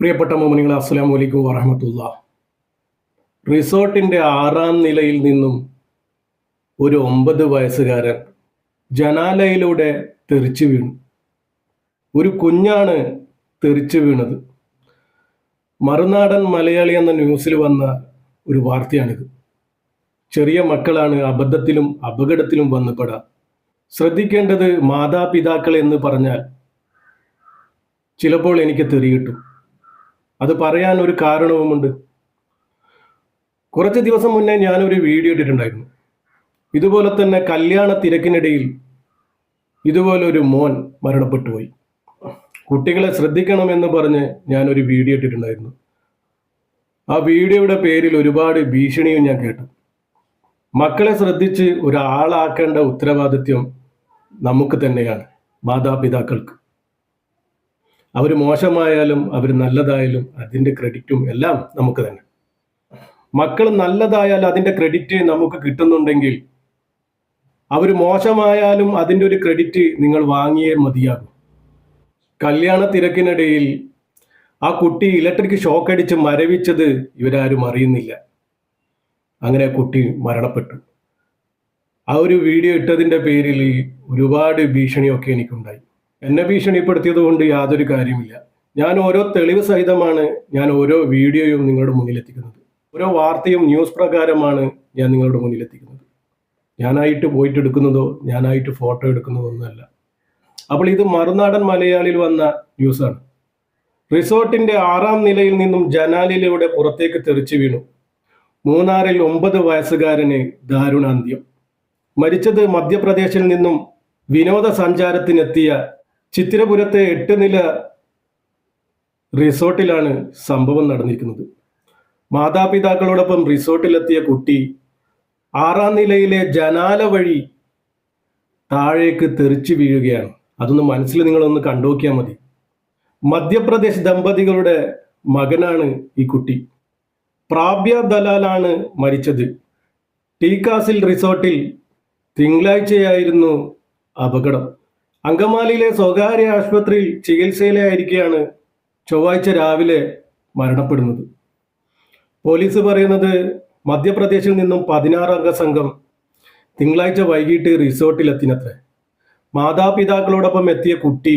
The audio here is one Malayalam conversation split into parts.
പ്രിയപ്പെട്ട മോമിനികൾ അസ്സലാമു അലൈക്കും വറഹമത്തുള്ള റിസോർട്ടിന്റെ ആറാം നിലയിൽ നിന്നും ഒരു ഒമ്പത് വയസ്സുകാരൻ ജനാലയിലൂടെ തെറിച്ചു വീണു. ഒരു കുഞ്ഞാണ് തെറിച്ചു വീണത്. മറുനാടൻ മലയാളി എന്ന ന്യൂസിൽ വന്ന ഒരു വാർത്തയാണിത്. ചെറിയ മക്കളാണ് അബദ്ധത്തിലും അപകടത്തിലും വന്നുപെടാം. ശ്രദ്ധിക്കേണ്ടത് മാതാപിതാക്കൾ എന്ന് പറഞ്ഞാൽ ചിലപ്പോൾ എനിക്ക് തെറി കിട്ടും. അത് പറയാൻ ഒരു കാരണവുമുണ്ട്. കുറച്ച് ദിവസം മുന്നേ ഞാനൊരു വീഡിയോ ഇട്ടിട്ടുണ്ടായിരുന്നു. ഇതുപോലെ തന്നെ കല്യാണ തിരക്കിനിടയിൽ ഇതുപോലൊരു മോൻ മരണപ്പെട്ടു പോയി. കുട്ടികളെ ശ്രദ്ധിക്കണമെന്ന് പറഞ്ഞ് ഞാനൊരു വീഡിയോ ഇട്ടിട്ടുണ്ടായിരുന്നു. ആ വീഡിയോയുടെ പേരിൽ ഒരുപാട് ഭീഷണിയും ഞാൻ കേട്ടു. മക്കളെ ശ്രദ്ധിച്ച് ഒരാളാക്കേണ്ട ഉത്തരവാദിത്യം നമുക്ക് തന്നെയാണ് മാതാപിതാക്കൾക്ക്. അവർ മോശമായാലും അവർ നല്ലതായാലും അതിന്റെ ക്രെഡിറ്റും എല്ലാം നമുക്ക് തന്നെ. മക്കൾ നല്ലതായാൽ അതിന്റെ ക്രെഡിറ്റ് നമുക്ക് കിട്ടുന്നുണ്ടെങ്കിൽ അവർ മോശമായാലും അതിന്റെ ഒരു ക്രെഡിറ്റ് നിങ്ങൾ വാങ്ങിയേ മതിയാകും. കല്യാണ തിരക്കിനിടയിൽ ആ കുട്ടി ഇലക്ട്രിക് ഷോക്ക് അടിച്ച് മരവിച്ചത് ഇവരാരും അറിയുന്നില്ല. അങ്ങനെ കുട്ടി മരണപ്പെട്ടു. ആ ഒരു വീഡിയോ ഇട്ടതിന്റെ പേരിൽ ഒരുപാട് ഭീഷണിയൊക്കെ എനിക്കുണ്ടായി. എന്നെ ഭീഷണിപ്പെടുത്തിയത് കൊണ്ട് യാതൊരു കാര്യമില്ല. ഞാൻ ഓരോ തെളിവ് സഹിതമാണ് ഞാൻ ഓരോ വീഡിയോയും നിങ്ങളുടെ മുന്നിലെത്തിക്കുന്നത്. ഓരോ വാർത്തയും ന്യൂസ് പ്രകാരമാണ് ഞാൻ നിങ്ങളുടെ മുന്നിലെത്തിക്കുന്നത്. ഞാനായിട്ട് പോയിട്ട് എടുക്കുന്നതോ ഞാനായിട്ട് ഫോട്ടോ എടുക്കുന്നതോ ഒന്നുമല്ല. അപ്പോൾ ഇത് മറുനാടൻ മലയാളിൽ വന്ന ന്യൂസാണ്. റിസോർട്ടിന്റെ ആറാം നിലയിൽ നിന്നും ജനാലിലൂടെ പുറത്തേക്ക് തെറിച്ചു വീണു. മൂന്നാറിൽ ഒമ്പത് വയസ്സുകാരന് ദാരുണാന്ത്യം. മരിച്ചത് മധ്യപ്രദേശിൽ നിന്നും വിനോദസഞ്ചാരത്തിനെത്തിയ ചിത്തിരപുരത്തെ എട്ട് നില റിസോർട്ടിലാണ് സംഭവം നടന്നിരിക്കുന്നത്. മാതാപിതാക്കളോടൊപ്പം റിസോർട്ടിലെത്തിയ കുട്ടി ആറാം നിലയിലെ ജനാല വഴി താഴേക്ക് തെറിച്ചു വീഴുകയാണ്. അതൊന്ന് മനസ്സിൽ നിങ്ങളൊന്ന് കണ്ടുനോക്കിയാൽ മതി. മധ്യപ്രദേശ് ദമ്പതികളുടെ മകനാണ് ഈ കുട്ടി. പ്രാബ്യ ദലാലാണ് മരിച്ചത്. ടീകാസിൽ റിസോർട്ടിൽ തിങ്കളാഴ്ചയായിരുന്നു അപകടം. അങ്കമാലിയിലെ സ്വകാര്യ ആശുപത്രിയിൽ ചികിത്സയിലായിരിക്കെയാണ് ചൊവ്വാഴ്ച രാവിലെ മരണപ്പെടുന്നത്. പോലീസ് പറയുന്നത് മധ്യപ്രദേശിൽ നിന്നും പതിനാറംഗ സംഘം തിങ്കളാഴ്ച വൈകിട്ട് റിസോർട്ടിലെത്തിനത്രേ. മാതാപിതാക്കളോടൊപ്പം എത്തിയ കുട്ടി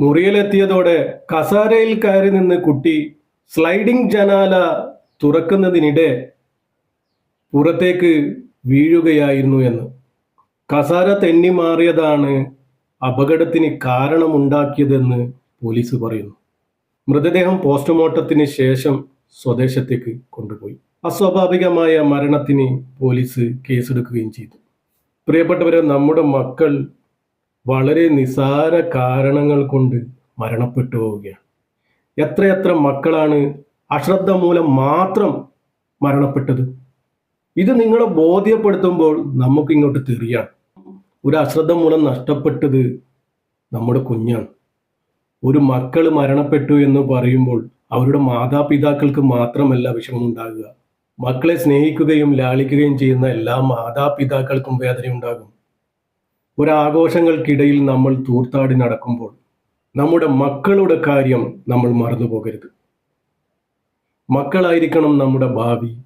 മുറിയിലെത്തിയതോടെ കസാരയിൽ കയറി നിന്ന് കുട്ടി സ്ലൈഡിംഗ് ജനാല തുറക്കുന്നതിനിടെ പുറത്തേക്ക് വീഴുകയായിരുന്നു എന്ന്. കസാര തെന്നി മാറിയതാണ് അപകടത്തിന് കാരണമുണ്ടാക്കിയതെന്ന് പോലീസ് പറയുന്നു. മൃതദേഹം പോസ്റ്റ്മോർട്ടത്തിന് ശേഷം സ്വദേശത്തേക്ക് കൊണ്ടുപോയി. അസ്വാഭാവികമായ മരണത്തിന് പോലീസ് കേസെടുക്കുകയും ചെയ്തു. പ്രിയപ്പെട്ടവരെ നമ്മുടെ മക്കൾ വളരെ നിസാര കാരണങ്ങൾ കൊണ്ട് മരണപ്പെട്ടു പോവുകയാണ്. എത്രയെത്ര മക്കളാണ് അശ്രദ്ധ മൂലം മാത്രം മരണപ്പെട്ടത്? ഇത് നിങ്ങളെ ബോധ്യപ്പെടുത്തുമ്പോൾ നമുക്കിങ്ങോട്ട് തെറിയാണ് ഒരു അശ്രദ്ധ മൂലം നഷ്ടപ്പെട്ടത് നമ്മുടെ കുഞ്ഞാണ്. ഒരു മക്കൾ മരണപ്പെട്ടു എന്ന് പറയുമ്പോൾ അവരുടെ മാതാപിതാക്കൾക്ക് മാത്രമല്ല വിഷമമുണ്ടാകുക. മക്കളെ സ്നേഹിക്കുകയും ലാളിക്കുകയും ചെയ്യുന്ന എല്ലാ മാതാപിതാക്കൾക്കും വേദനയുണ്ടാകും. ഒരാഘോഷങ്ങൾക്കിടയിൽ നമ്മൾ തൂർത്താടി നടക്കുമ്പോൾ നമ്മുടെ മക്കളുടെ കാര്യം നമ്മൾ മറന്നു പോകരുത്. മക്കളായിരിക്കണം നമ്മുടെ ഭാവി.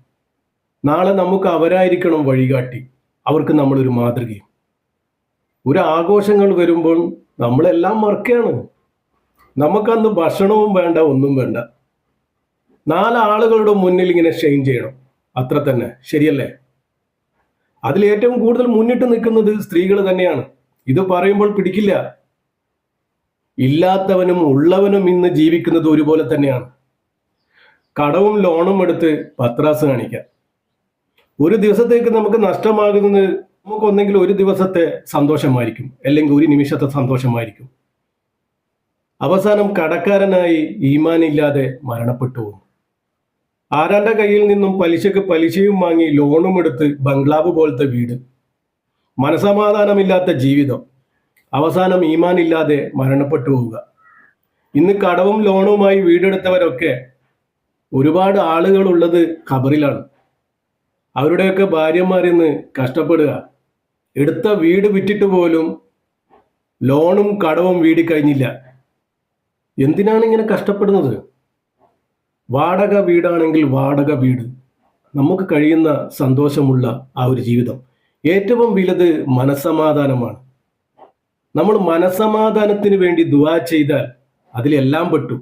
നാളെ നമുക്ക് അവരായിരിക്കണം വഴികാട്ടി. അവർക്ക് നമ്മളൊരു മാതൃകയും. ഒരു ആഘോഷങ്ങൾ വരുമ്പോൾ നമ്മളെല്ലാം മറക്കുകയാണ്. നമുക്കന്ന് ഭക്ഷണവും വേണ്ട ഒന്നും വേണ്ട. നാലാളുകളുടെ മുന്നിൽ ഇങ്ങനെ ഷെയിൻ ചെയ്യണം. അത്ര തന്നെ. ശരിയല്ലേ? അതിൽ ഏറ്റവും കൂടുതൽ മുന്നിട്ട് നിൽക്കുന്നത് സ്ത്രീകൾ തന്നെയാണ്. ഇത് പറയുമ്പോൾ പിടിക്കില്ല. ഇല്ലാത്തവനും ഉള്ളവനും ഇന്ന് ജീവിക്കുന്നത് ഒരുപോലെ തന്നെയാണ്. കടവും ലോണും എടുത്ത് പത്രാസ് കാണിക്കാം. ഒരു ദിവസത്തേക്ക് നമുക്ക് നഷ്ടമാകുന്നത് നമുക്ക് ഒന്നെങ്കിൽ ഒരു ദിവസത്തെ സന്തോഷമായിരിക്കും. അല്ലെങ്കിൽ ഒരു നിമിഷത്തെ സന്തോഷമായിരിക്കും. അവസാനം കടക്കാരനായി ഈമാനില്ലാതെ മരണപ്പെട്ടു പോകും ആരാന്റെ കയ്യിൽ നിന്നും പലിശക്ക് പലിശയും വാങ്ങി ലോണും എടുത്ത് ബംഗ്ലാവ് പോലത്തെ വീട്. മനസമാധാനമില്ലാത്ത ജീവിതം. അവസാനം ഈമാനില്ലാതെ മരണപ്പെട്ടു പോവുക. ഇന്ന് കടവും ലോണുമായി വീടെടുത്തവരൊക്കെ ഒരുപാട് ആളുകൾ ഉള്ളത് ഖബറിലാണ്. അവരുടെയൊക്കെ ഭാര്യമാരിന്ന് കഷ്ടപ്പെടുക. എടുത്ത വീട് വിറ്റിട്ട് പോലും ലോണും കടവും വീടി കഴിഞ്ഞില്ല. എന്തിനാണ് ഇങ്ങനെ കഷ്ടപ്പെടുന്നത്? വാടക വീടാണെങ്കിൽ വാടക വീട്. നമുക്ക് കഴിയുന്ന സന്തോഷമുള്ള ആ ഒരു ജീവിതം. ഏറ്റവും വലുത് മനസമാധാനമാണ് നമ്മൾ മനസമാധാനത്തിന് വേണ്ടി ദുവാ ചെയ്താൽ അതിലെല്ലാം പെട്ടു.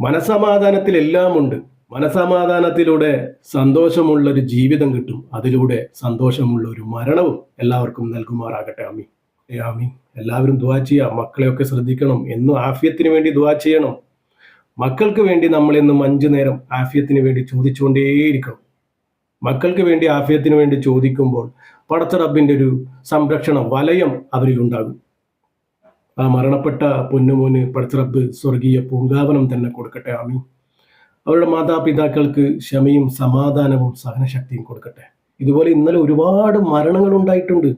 മനസമാധാനത്തിൽ എല്ലാം ഉണ്ട് മനസമാധാനത്തിലൂടെ സന്തോഷമുള്ള ഒരു ജീവിതം കിട്ടും. അതിലൂടെ സന്തോഷമുള്ള ഒരു മരണവും എല്ലാവർക്കും നൽകുമാറാകട്ടെ. അമ്മി ആമി എല്ലാവരും ദുവാ ചെയ്യുക മക്കളെയൊക്കെ ശ്രദ്ധിക്കണം. എന്നും ആഫ്യത്തിന് വേണ്ടി ദുവാ ചെയ്യണം. മക്കൾക്ക് വേണ്ടി നമ്മൾ എന്നും അഞ്ചു നേരം ആഫ്യത്തിന് വേണ്ടി ചോദിച്ചുകൊണ്ടേയിരിക്കണം. മക്കൾക്ക് വേണ്ടി ആഫ്യത്തിന് വേണ്ടി ചോദിക്കുമ്പോൾ പടച്ച റബ്ബിന്റെ ഒരു സംരക്ഷണ വലയം അവരിലുണ്ടാകും ആ മരണപ്പെട്ട പൊന്നുമോന് പടച്ച റബ്ബ് സ്വർഗീയ പൂങ്കാവനം തന്നെ കൊടുക്കട്ടെ. ആമി അവരുടെ മാതാപിതാക്കൾക്ക് ക്ഷമയും സമാധാനവും സഹനശക്തിയും കൊടുക്കട്ടെ. ഇതുപോലെ ഇന്നലെ ഒരുപാട് മരണങ്ങൾ ഉണ്ടായിട്ടുണ്ട്.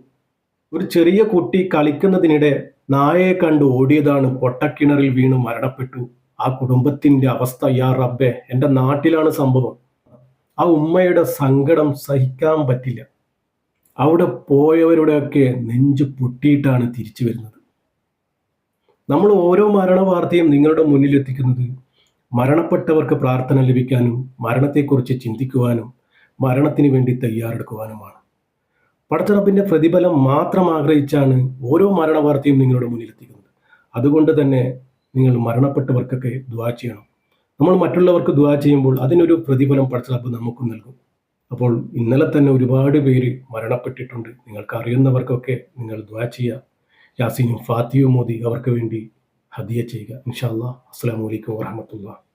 ഒരു ചെറിയ കുട്ടി കളിക്കുന്നതിനിടെ നായയെ കണ്ട് ഓടിയതാണ് പൊട്ടക്കിണറിൽ വീണ് മരണപ്പെട്ടു. ആ കുടുംബത്തിന്റെ അവസ്ഥ യാ റബ്ബെ എന്റെ നാട്ടിലാണ് സംഭവം. ആ ഉമ്മയുടെ സങ്കടം സഹിക്കാൻ പറ്റില്ല. അവിടെ പോയവരുടെയൊക്കെ നെഞ്ചു പൊട്ടിയിട്ടാണ് തിരിച്ചു വരുന്നത്. നമ്മൾ ഓരോ മരണ വാർത്തയും നിങ്ങളുടെ മുന്നിൽ എത്തിക്കുന്നത് മരണപ്പെട്ടവർക്ക് പ്രാർത്ഥന ലഭിക്കാനും മരണത്തെക്കുറിച്ച് ചിന്തിക്കുവാനും മരണത്തിന് വേണ്ടി തയ്യാറെടുക്കുവാനുമാണ്. പടച്ചുറപ്പിന്റെ പ്രതിഫലം മാത്രം ആഗ്രഹിച്ചാണ് ഓരോ മരണവാർത്തയും നിങ്ങളുടെ മുന്നിൽ എത്തിക്കുന്നത് അതുകൊണ്ട് തന്നെ നിങ്ങൾ മരണപ്പെട്ടവർക്കൊക്കെ ദ്വാ ചെയ്യണം. നമ്മൾ മറ്റുള്ളവർക്ക് ദ്വാ ചെയ്യുമ്പോൾ അതിനൊരു പ്രതിഫലം പടച്ചുറപ്പ് നമുക്കും നൽകും. അപ്പോൾ ഇന്നലെ തന്നെ ഒരുപാട് പേര് മരണപ്പെട്ടിട്ടുണ്ട്. നിങ്ങൾക്ക് അറിയുന്നവർക്കൊക്കെ നിങ്ങൾ ദ്വാ ചെയ്യുക. യാസീനും ഫാത്തിയും മോദി അവർക്ക് വേണ്ടി ഹദിയ ചെയ്യുക. ഇൻഷാ അല്ലാ അസ്സാം വലൈക്കും വാഹമത്തുള്ള